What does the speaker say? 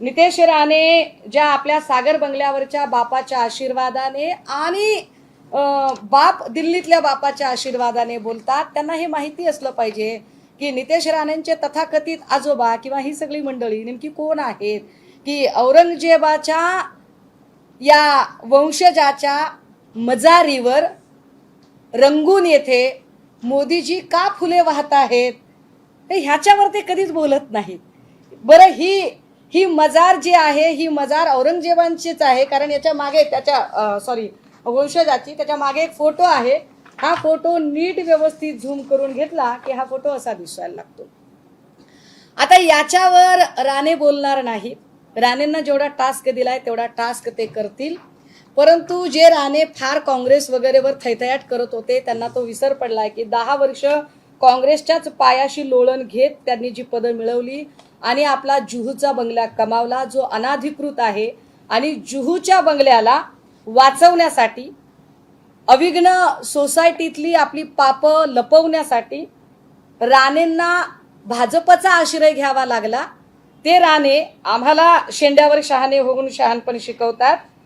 नितेश राणे ज्या आपल्या सागर बंगल्यावरच्या बापाच्या आशीर्वादाने आणि बाप दिल्लीतल्या बापाच्या आशीर्वादाने बोलतात त्यांना हे माहिती असलं पाहिजे की नितेश राणेंचे तथाकथित आजोबा किंवा ही सगळी मंडळी नेमकी कोण आहेत? की औरंगजेबाच्या या वंशजाच्या मजारीवर रंगून येथे मोदीजी का फुले वाहत आहेत? ते ह्याच्यावर ते कधीच बोलत नाहीत. बरं ही ही मजार जी आहे ही मजार औरंगजेबांचीच आहे कारण याच्या मागे त्याच्या सॉरी वंशजाची त्याच्यामागे एक फोटो आहे. हा फोटो नीट व्यवस्थित झूम करून घेतला की हा फोटो असा दिसायला लागतो. आता याच्यावर राणे बोलणार नाही. राणेंना जेवढा टास्क दिलाय तेवढा टास्क ते करतील. परंतु जे राणे फार काँग्रेस वगैरेवर थैथयाट करत होते त्यांना तो विसर पडलाय की दहा वर्ष काँग्रेसच्याच पायाशी लोळण घेत त्यांनी जी पदं मिळवली आणि आपला जुहूचा बंगला कमावला जो अनाधिकृत आहे. आणि जुहूच्या बंगल्याला वाचवण्यासाठी अविघ्न सोसायटीतली आपली पापं लपवण्यासाठी राणेंना भाजपचा आश्रय घ्यावा लागला. ते राणे आम्हाला शेंड्यावर शहाणे होऊन शहाणपण शिकवतात.